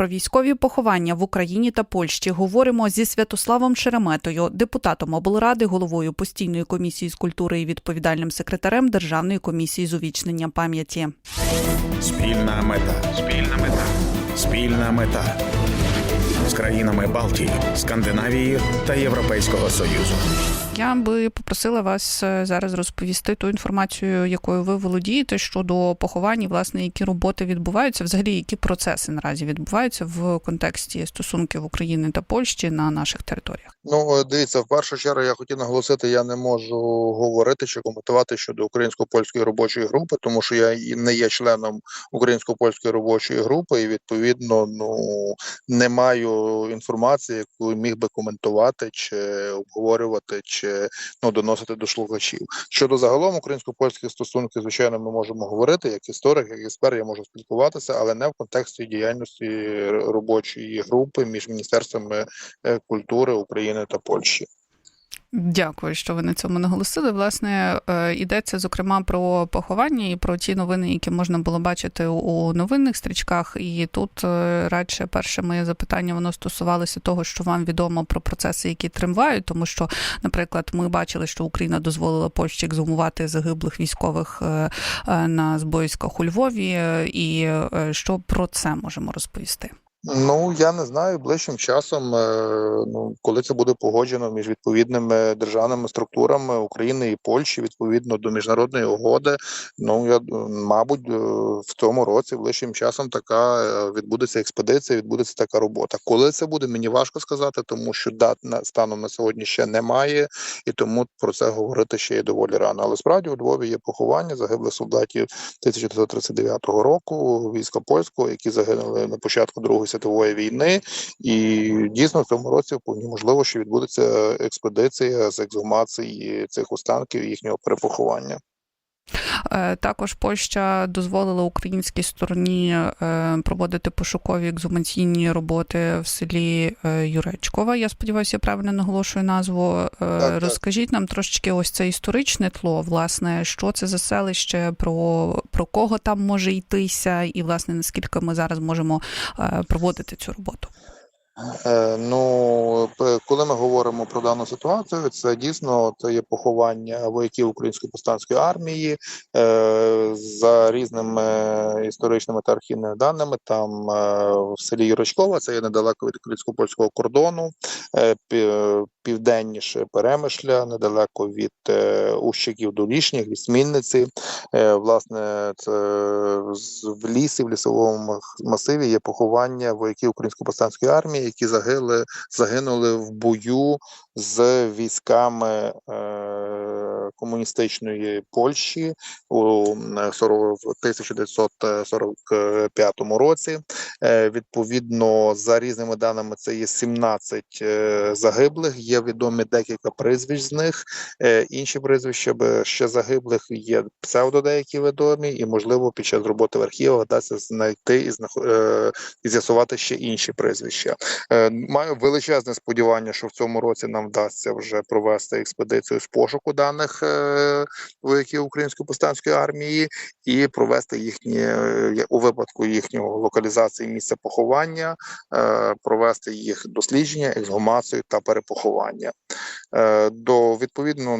Про військові поховання в Україні та Польщі говоримо зі Святославом Шереметою, депутатом облради, головою постійної комісії з культури і відповідальним секретарем Державної комісії з увічнення пам'яті. Спільна мета. Спільна мета. Спільна мета. З країнами Балтії, Скандинавії та Європейського Союзу. Я би попросила вас е, зараз розповісти ту інформацію, якою ви володієте щодо поховань, власне, які роботи відбуваються, взагалі які процеси наразі відбуваються в контексті стосунків України та Польщі на наших територіях. Ну, е, дивіться, в першу чергу я хотів наголосити, я не можу говорити чи коментувати щодо українсько-польської робочої групи, тому що я не є членом українсько-польської робочої групи, і відповідно ну не маю інформації, яку міг би коментувати чи обговорювати, чи ну доносити до слухачів. Щодо загалом українсько-польських стосунків, звичайно, ми можемо говорити як історик, як експерт, я можу спілкуватися, але не в контексті діяльності робочої групи між міністерствами е, культури України та Польщі. Дякую, що ви на цьому наголосили. Власне, е, йдеться зокрема про поховання і про ті новини, які можна було бачити у новинних стрічках. І тут е, радше перше моє запитання воно стосувалося того, що вам відомо про процеси, які тривають, тому що, наприклад, ми бачили, що Україна дозволила Польщі екзумувати загиблих військових е, на збоїськах у Львові. І що про це можемо розповісти? Ну я не знаю ближчим часом. е, Ну коли це буде погоджено між відповідними державними структурами України і Польщі, відповідно до міжнародної угоди. Ну я мабуть е, в цьому році ближчим часом така е, відбудеться експедиція, відбудеться така робота. Коли це буде, мені важко сказати, тому що дат на станом на сьогодні ще немає, і тому про це говорити ще є доволі рано. Але справді у Львові є поховання загиблих солдатів 1939 року війська польського, які загинули на початку Другої світової війни. І дійсно в цьому році вполне можливо, що відбудеться експедиція з ексгумації цих останків і їхнього перепоховання. Е, Також Польща дозволила українській стороні е, проводити пошукові екзумаційні роботи в селі е, Юречкова. Я сподіваюся, я правильно наголошую назву. Так. Розкажіть нам трошечки ось це історичне тло. Власне, що це за селище, про, про кого там може йтися, і власне наскільки ми зараз можемо проводити цю роботу. Е, Ну, коли ми говоримо про дану ситуацію, це дійсно це є поховання вояків української повстанської армії е, за різними історичними та архівними даними. Там е, в селі Юрочкова, це є недалеко від українсько-польського кордону, е, пі- південніше Перемишля, недалеко від е, Ущиків до Лішніх, від Смільниці. Е, Власне, це в лісі, в лісовому масиві є поховання вояків української повстанської армії, які загили, загинули в бою з військами е, комуністичної Польщі у е, 40 в 1945 році. Е, відповідно, за різними даними, це є 17 е, загиблих. Є відомі декілька прізвищ з них. Е, інші прізвища ще загиблих є псевдо деякі відомі, і можливо під час роботи в архівах вдасться знайти і знах... і з'ясувати ще інші прізвища. Маю величезне сподівання, що в цьому році нам вдасться вже провести експедицію з пошуку даних е, вояків української повстанської армії і провести їхні е, у випадку їхнього локалізації місця поховання, е, провести їх дослідження, ексгумацію та перепоховання. До відповідно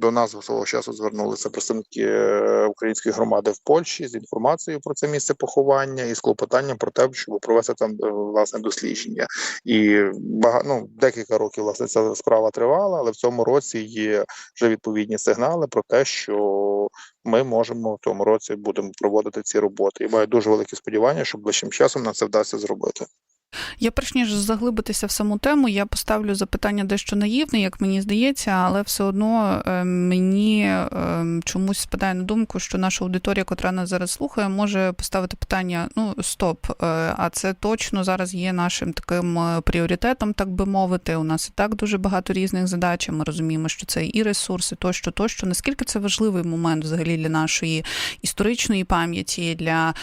до нас свого часу звернулися представники української громади в Польщі з інформацією про це місце поховання і з клопотанням про те, щоб провести там власне дослідження. І бага, ну, декілька років власне ця справа тривала, але в цьому році є вже відповідні сигнали про те, що ми можемо в тому році будемо проводити ці роботи. І маю дуже великі сподівання, що ближчим часом нам це вдасться зробити. Я перш ніж заглибитися в саму тему, я поставлю запитання дещо наївне, як мені здається, але все одно е, мені е, чомусь спадає на думку, що наша аудиторія, котра нас зараз слухає, може поставити питання: ну стоп, е, а це точно зараз є нашим таким пріоритетом, так би мовити. У нас і так дуже багато різних задач. Ми розуміємо, що це і ресурси, тощо, тощо. Наскільки це важливий момент взагалі для нашої історичної пам'яті, для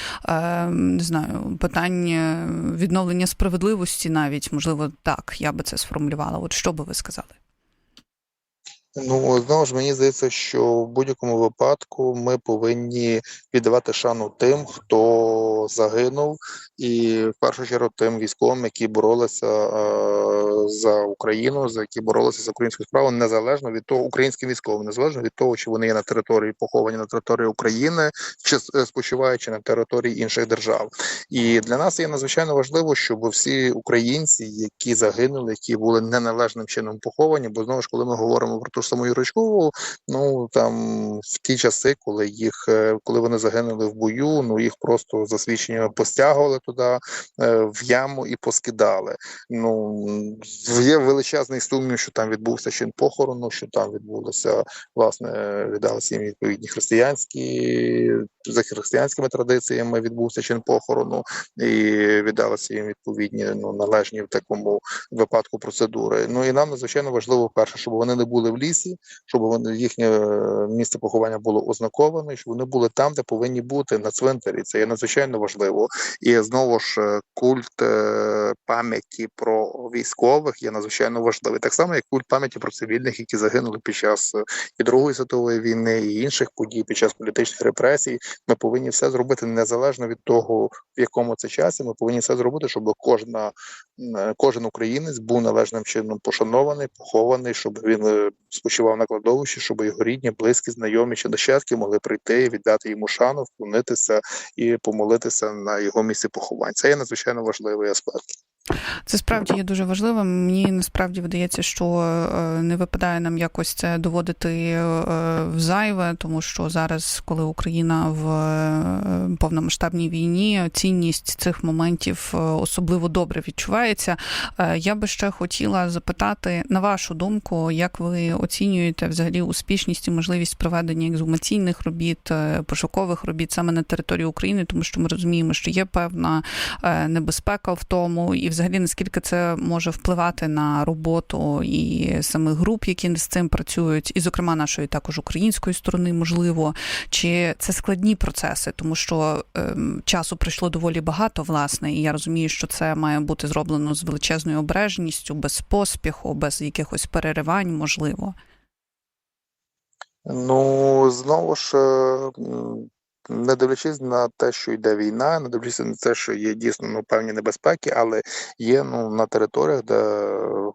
не знаю, питань е, відновлення справедливості, навіть можливо, так я би це сформулювала. От що би ви сказали? Ну знову ж мені здається, що в будь-якому випадку ми повинні віддавати шану тим, хто загинув, і в першу чергу тим військовим, які боролися е, за Україну, за які боролися за українську справу, незалежно від того, українським військовим, незалежно від того, чи вони є на території поховані на території України, чи е, спочиваючи на території інших держав. І для нас є надзвичайно важливо, щоб всі українці, які загинули, які були неналежним чином поховані, бо знову ж коли ми говоримо про ту ж саму Юричкову, ну там в ті часи, коли їх е, коли вони загинули в бою, ну їх просто за свідченнями постягували туди е, в яму і поскидали. Ну є величезний сумнів, що там відбувся чин похорону, що там відбулося власне віддалися їм відповідні християнські за християнськими традиціями відбувся чин похорону і віддалися їм відповідні ну належні в такому випадку процедури. Ну і нам надзвичайно важливо перше, щоб вони не були в лісі, щоб вони їхнє е, місце поховання було ознаковане, щоб вони були там, де повинні бути на цвинтарі. Це є надзвичайно важливо. І знову ж е, культ е, пам'яті про військових є надзвичайно важливий. Так само, як культ пам'яті про цивільних, які загинули під час і Другої світової війни, і інших подій під час політичних репресій. Ми повинні все зробити незалежно від того, в якому це часі. Ми повинні все зробити, щоб кожна е, кожен українець був належним чином пошанований, похований, щоб він е, спочивав на кладовищі, щоб його рідні, близькі, знайомі чи нащадки могли прийти і віддати йому шану, вклонитися і помолитися на його місці поховань. Це є надзвичайно важливий аспект. Це справді є дуже важливим. Мені насправді видається, що е, не випадає нам якось це доводити е, в зайве, тому що зараз, коли Україна в е, повномасштабній війні, цінність цих моментів особливо добре відчувається. Я би ще хотіла запитати на вашу думку, як ви оцінюєте взагалі успішність і можливість проведення ексгумаційних робіт, пошукових робіт саме на території України, тому що ми розуміємо, що є певна небезпека в тому, і взагалі наскільки це може впливати на роботу і самих груп, які з цим працюють, і зокрема нашої також української сторони, можливо, чи це складні процеси, тому що ем, часу пройшло доволі багато, власне, і я розумію, що це має бути зроблено з величезною обережністю, без поспіху, без якихось переривань, можливо. Ну знову ж. Не дивлячись на те, що йде війна, не дивлячись на те, що є дійсно ну, певні небезпеки, але є ну на територіях, де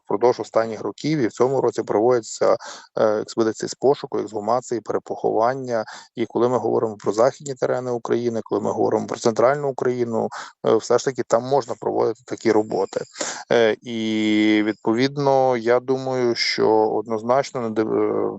впродовж останніх років і в цьому році проводяться е, експедиції з пошуку, ексгумації, перепоховання. І коли ми говоримо про західні терени України, коли ми говоримо про центральну Україну, е, все ж таки там можна проводити такі роботи. Е, І відповідно, я думаю, що однозначно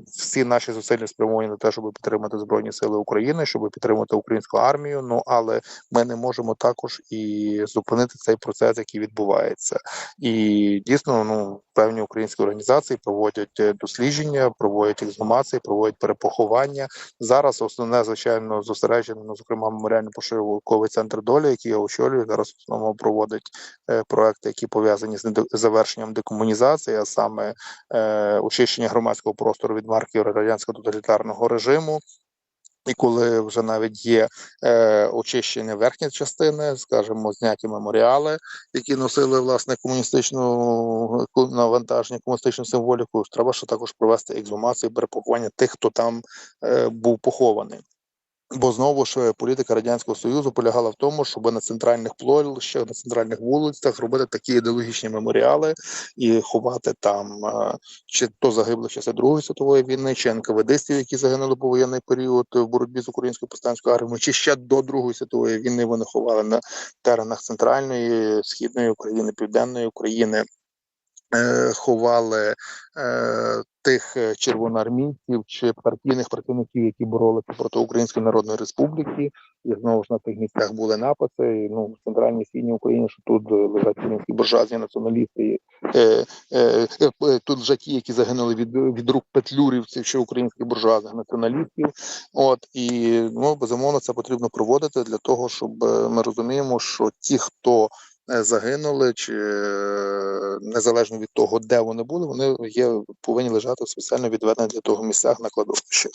всі наші зусилля спрямовані на те, щоб підтримати збройні сили України, щоб підтримати українську армію. Ну але ми не можемо також і зупинити цей процес, який відбувається. І дійсно, ну певні українські організації проводять е, дослідження, проводять ексгумації, проводять перепоховання. Зараз основне звичайно зосереджено, ну, зокрема, меморіально пошуковий центр долі, який я очолюю. Зараз основному проводить е, проекти, які пов'язані з завершенням декомунізації, а саме е, очищення громадського простору від марків радянського тоталітарного режиму. І коли вже навіть є е, очищені верхні частини, скажімо, зняті меморіали, які носили власне комуністичну навантаження, комуністичну символіку, треба ще також провести екзумацію перепоховання тих, хто там е, був похований. Бо знову ж е, політика радянського союзу полягала в тому, щоб на центральних площах, на центральних вулицях робити такі ідеологічні меморіали і ховати там е, чи то загиблих часи Другої світової війни, чи НКВДстів, які загинули по воєнний період в боротьбі з українською повстанською армією, чи ще до Другої світової війни вони ховали на теренах центральної, східної України, південної України. Е, Ховали е, тих е, червоноармійців чи партійних працівників, які боролися проти Української Народної Республіки, і знову ж на тих місцях були напади. І, ну в центральній східній Україні, що тут е, лежать українські буржуазні націоналісти, е, е, е, тут вже ті, які загинули від, від рук петлюрівців чи українських буржуазних націоналістів. От і ну безумовно це потрібно проводити для того, щоб ми розуміємо, що ті, хто загинули, чи е, незалежно від того, де вони були, вони є повинні лежати в спеціально відведених для того місцях на кладовищах.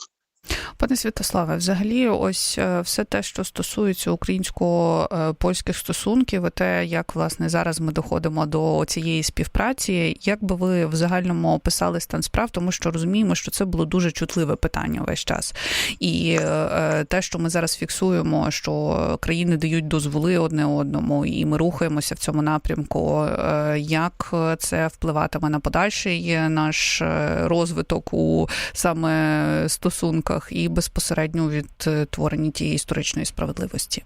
Пане Святославе, взагалі, ось е, все те, що стосується українсько-польських стосунків, і те, як власне зараз ми доходимо до цієї співпраці, як би ви в загальному описали стан справ, тому що розуміємо, що це було дуже чутливе питання весь час. І е, те, що ми зараз фіксуємо, що країни дають дозволи одне одному, і ми рухаємося в цьому напрямку. е, Як це впливатиме на подальший наш е, розвиток у саме стосунках і безпосередньо у відтворенні тієї історичної справедливості?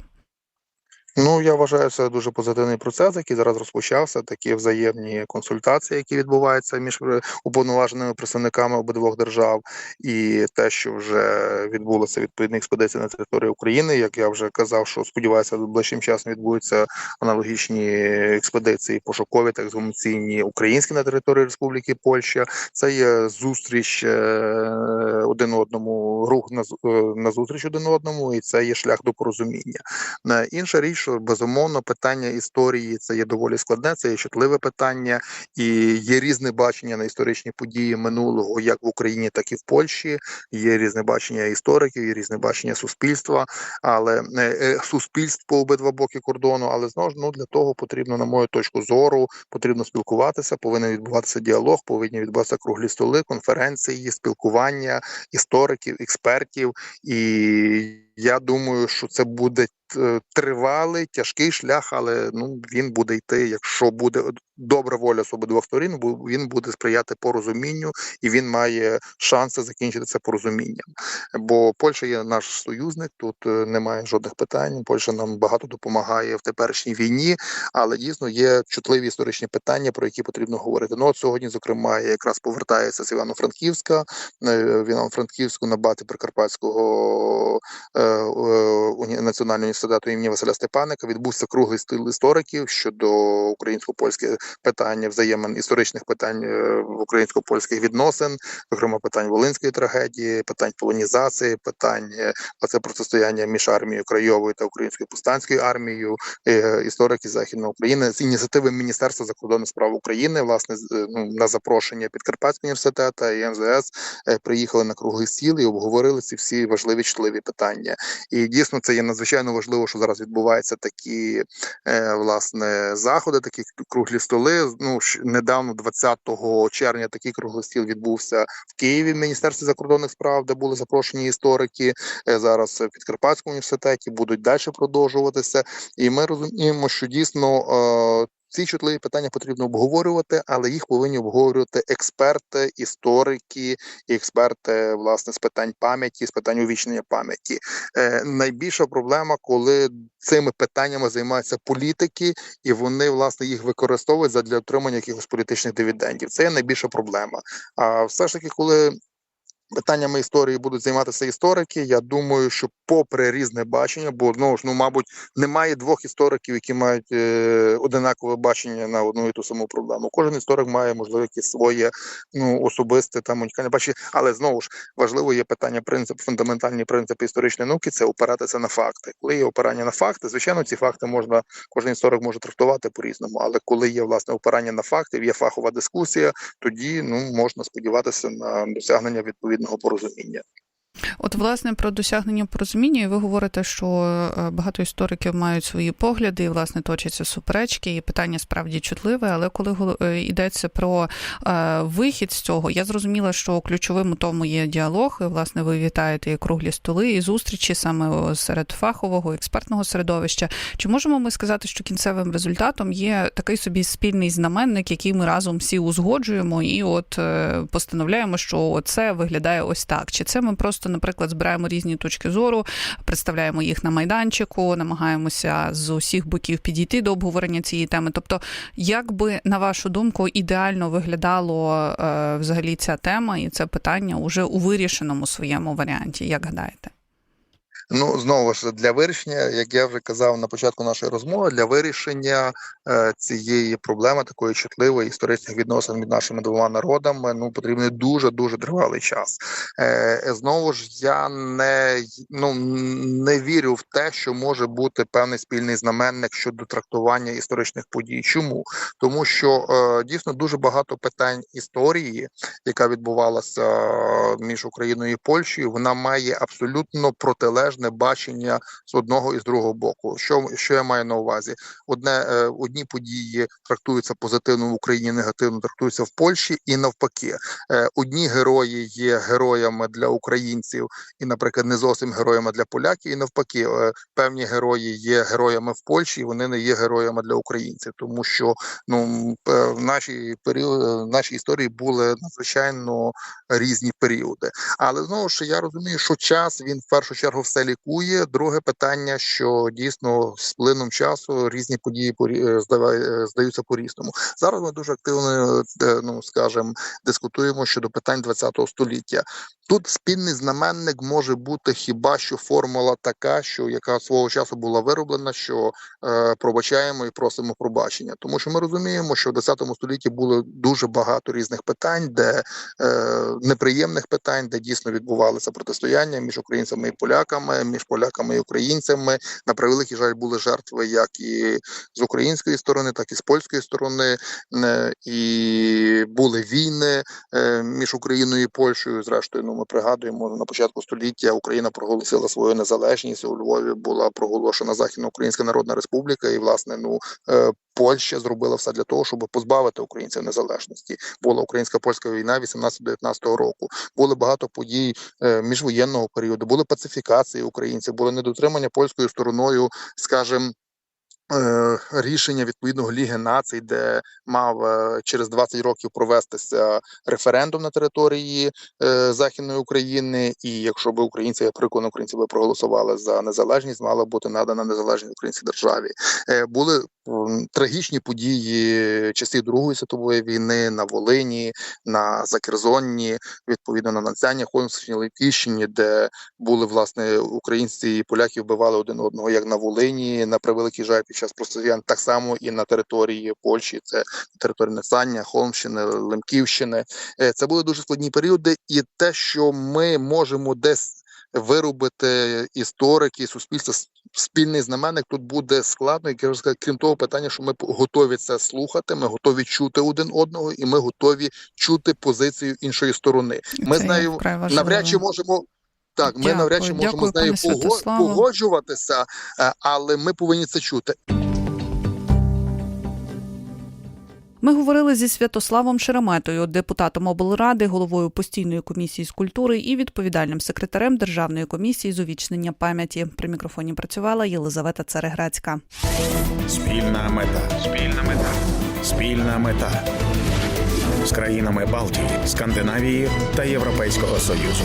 Ну я вважаю, це дуже позитивний процес, який зараз розпочався. Такі взаємні консультації, які відбуваються між е, уповноваженими представниками обидвох держав, і те, що вже відбулося відповідна експедиція на території України. Як я вже казав, що сподіваюся, ближчим часом відбудуться аналогічні експедиції пошукові та ексгумаційні українські на території Республіки Польща. Це є зустріч е, один одному, рух на е, на зустріч один одному, і це є шлях до порозуміння. Е, Інша річ, що безумовно питання історії це є доволі складне, це є чутливе питання, і є різне бачення на історичні події минулого, як в Україні, так і в Польщі. Є різне бачення істориків, є різне бачення суспільства, але е, е, суспільств по обидва боки кордону. Але знову ж ну для того потрібно, на мою точку зору, потрібно спілкуватися, повинен відбуватися діалог, повинні відбуватися круглі столи, конференції, спілкування істориків, експертів. І я думаю, що це буде е, тривалий, тяжкий шлях, але ну він буде йти. Якщо буде добра воля з обидвох сторін, він буде сприяти порозумінню, і він має шанси закінчити це порозумінням. Бо Польща є наш союзник, тут е, немає жодних питань. Польща нам багато допомагає в теперішній війні, але дійсно є чутливі історичні питання, про які потрібно говорити. Ну от сьогодні, зокрема, якраз повертається з Івано-Франківська е, в Івано-Франківську на бати Прикарпатського національного університету імені Василя Степаника відбувся круглий стил істориків щодо українсько-польських питань, взаємин історичних питань е, українсько-польських відносин, зокрема питань волинської трагедії, питань полонізації, питань е, оце протистояння між армією краєвою та українською повстанською армією, е, історики Західної України з ініціативи Міністерства закордонних справ України, власне, е, ну, на запрошення Підкарпатського університету і МЗС е, приїхали на круглий стіл і обговорили ці всі важливі чутливі питання. І дійсно це є надзвичайно важливо, що зараз відбуваються такі е, власне заходи, такі круглі столи. Ну недавно, 20 червня, такий круглий стіл відбувся в Києві в Міністерстві закордонних справ, де були запрошені історики. Е, зараз в Підкарпатському університеті будуть далі продовжуватися. І ми розуміємо, що дійсно. Е, ці чутливі питання потрібно обговорювати, але їх повинні обговорювати експерти, історики і експерти власне з питань пам'яті, з питань увічнення пам'яті. Е, найбільша проблема, коли цими питаннями займаються політики, і вони власне їх використовують задля отримання якихось політичних дивідендів. Це є найбільша проблема. А все ж таки, коли питаннями історії будуть займатися історики. Я думаю, що попри різне бачення, бо знову ж ну, мабуть, немає двох істориків, які мають е, одинакове бачення на одну і ту саму проблему. Кожен історик має можливо якесь своє ну особисте там унікальне бачення, але знову ж важливо є питання принцип, фундаментальні принципи історичної науки це опиратися на факти. Коли є опирання на факти, звичайно, ці факти можна кожен історик може трактувати по-різному. Але коли є власне опирання на факти, є фахова дискусія, тоді ну можна сподіватися на досягнення відповідного порозуміння. От, власне, про досягнення порозуміння, і ви говорите, що е, багато істориків мають свої погляди, і власне точаться суперечки, і питання справді чутливе. Але коли е, йдеться про е, вихід з цього, я зрозуміла, що ключовим у тому є діалог. І, власне, ви вітаєте і круглі столи, і зустрічі саме серед фахового експертного середовища. Чи можемо ми сказати, що кінцевим результатом є такий собі спільний знаменник, який ми разом всі узгоджуємо, і от постановляємо, що це виглядає ось так? Чи це ми просто, наприклад, збираємо різні точки зору, представляємо їх на майданчику, намагаємося з усіх боків підійти до обговорення цієї теми? Тобто, як би на вашу думку ідеально виглядало е, взагалі ця тема і це питання уже у вирішеному своєму варіанті? Як гадаєте? Ну знову ж для вирішення, як я вже казав на початку нашої розмови, для вирішення е, цієї проблеми такої чутливої історичних відносин між нашими двома народами, ну потрібний дуже дуже тривалий час. Е, знову ж я не ну не вірю в те, що може бути певний спільний знаменник щодо трактування історичних подій. Чому тому, що е, дійсно дуже багато питань історії, яка відбувалася е, між Україною і Польщею, вона має абсолютно протилежне бачення з одного і з другого боку. Що, що я маю на увазі? Одне е, одні події трактуються позитивно в Україні, негативно трактуються в Польщі, і навпаки, Е, одні герої є героями для українців, і, наприклад, не зовсім героями для поляків, і навпаки, е, певні герої є героями в Польщі, і вони не є героями для українців, тому що ну в нашій період в нашій історії були надзвичайно різні періоди. Але знову ж я розумію, що час він в першу чергу все лікує. Друге питання, що дійсно з плином часу різні події е, е, здаються по різному. Зараз ми дуже активно, е, ну скажем, дискутуємо щодо питань ХХ століття. Тут спільний знаменник може бути хіба що формула така, що яка свого часу була вироблена, що е, пробачаємо і просимо пробачення, тому що ми розуміємо, що в 10 столітті було дуже багато різних питань, де е, неприємних питань, де дійсно відбувалися протистояння між українцями і поляками, між поляками і українцями. На превеликий жаль, були жертви як і з української сторони, так і з польської сторони, е, і були війни е, між Україною і Польщею. Зрештою, ну ми пригадуємо на початку століття Україна проголосила свою незалежність. У Львові була проголошена Західноукраїнська Народна Республіка, і власне ну е, Польща зробила все для того, щоб позбавити українців незалежності. Була українська польська війна 18-19 року. Були багато подій міжвоєнного періоду. Були пацифікації українців, були недотримання польською стороною, скажімо, рішення відповідного Ліги націй, де мав е, через 20 років провестися референдум на території е, Західної України. І якщо б українці, я переконаний, українці би проголосували за незалежність, мала бути надана незалежність українській державі. Е, були трагічні події часів Другої світової війни на Волині, на Закерзонні, відповідно на Надзяння, Холмщині, Летіщині, де були власне українці і поляки вбивали один одного як на Волині, на превеликий жаль під час протистоянь, так само і на території Польщі. Це територія Надзяння, Холмщини, Лемківщини. Е, Це були дуже складні періоди, і те, що ми можемо десь виробити історики, суспільство спільний знаменник тут буде складно. І крім того, питання, що ми готові це слухати, ми готові чути один одного, і ми готові чути позицію іншої сторони. Ми Це з нею навряд чи можемо. Так, ми Дякую, навряд чи можемо дякую, з нею погоджуватися, е, але ми повинні це чути. Ми говорили зі Святославом Шереметою, депутатом облради, головою постійної комісії з культури і відповідальним секретарем Державної комісії з увічнення пам'яті. При мікрофоні працювала Єлизавета Цареграцька. Спільна мета. Спільна мета. Спільна мета. З країнами Балтії, Скандинавії та Європейського Союзу.